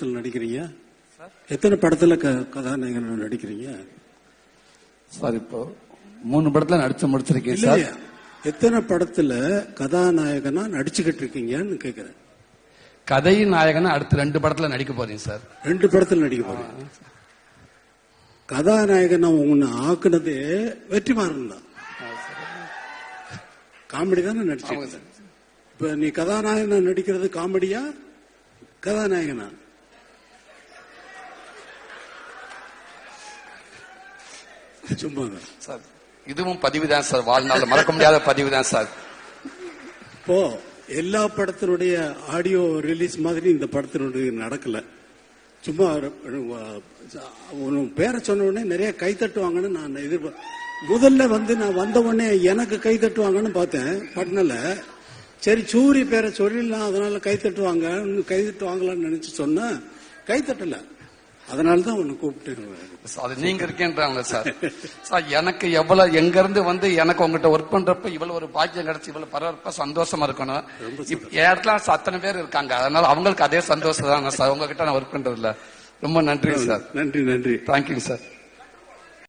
நடிக்கிறீங்க? எத்தனை படத்துல கதாநாயகன் நடிக்கிறீங்க? சார் இப்போ மூணு படத்துல நடிச்சு முடிச்சிருக்கேன் சார். எத்தனை படத்துல கதாநாயகனா நடிச்சுக்கிட்டு இருக்கீங்கன்னு கேக்குறேன். கதையின் நாயகனா அடுத்து ரெண்டு படத்துல நடிக்க போறேன் சார். ரெண்டு படத்துல நடிக்க போறீங்க. கதாநாயகனா உன்னை ஆக்குனதே வெற்றிமாறன் தான். காமெடி தானே நடிச்சிருக்க இப்ப நீ கதாநாயகனா நடிக்கிறது காமெடியா? கதாநாயகனா? சும்மா சார் இதுவும் பதிவு தான் சார். வாழ்நாள் மறக்க முடியாத பதிவு தான் சார். இப்போ எல்லா படத்தினுடைய ஆடியோ ரிலீஸ் மாதிரி இந்த படத்தினுடைய நடக்கல. சும்மா பேரை சொன்ன உடனே நிறைய கை தட்டுவாங்கன்னு நான் எதிர்பார் முதல்ல வந்து நான் வந்த உடனே எனக்கு கை தட்டுவாங்கன்னு பார்த்தேன். பட்னல சரி சூரி பேரை சொல்லிடலாம் அதனால கை தட்டுவாங்க கை தட்டுவாங்களான்னு நினைச்சு சொன்னா கை தட்டல. அதனால தான் உன்னை கூப்பிட்டேன் நீங்க இருக்கேன்றாங்க சார் சார் எனக்கு எவ்வளவு எங்க இருந்து வந்து எனக்கு உங்ககிட்ட ஒர்க் பண்றப்ப இவ்வளவு ஒரு பாக்கியம் கிடைச்சு இவ்வளவு பரவாயில்ல சந்தோஷமா இருக்கணும். இடத்துல அத்தனை பேர் இருக்காங்க. அதனால அவங்களுக்கு அதே சந்தோஷம் தான் சார் உங்ககிட்ட நான் ஒர்க் பண்றதுல ரொம்ப நன்றி சார் நன்றி நன்றி. Thank you sir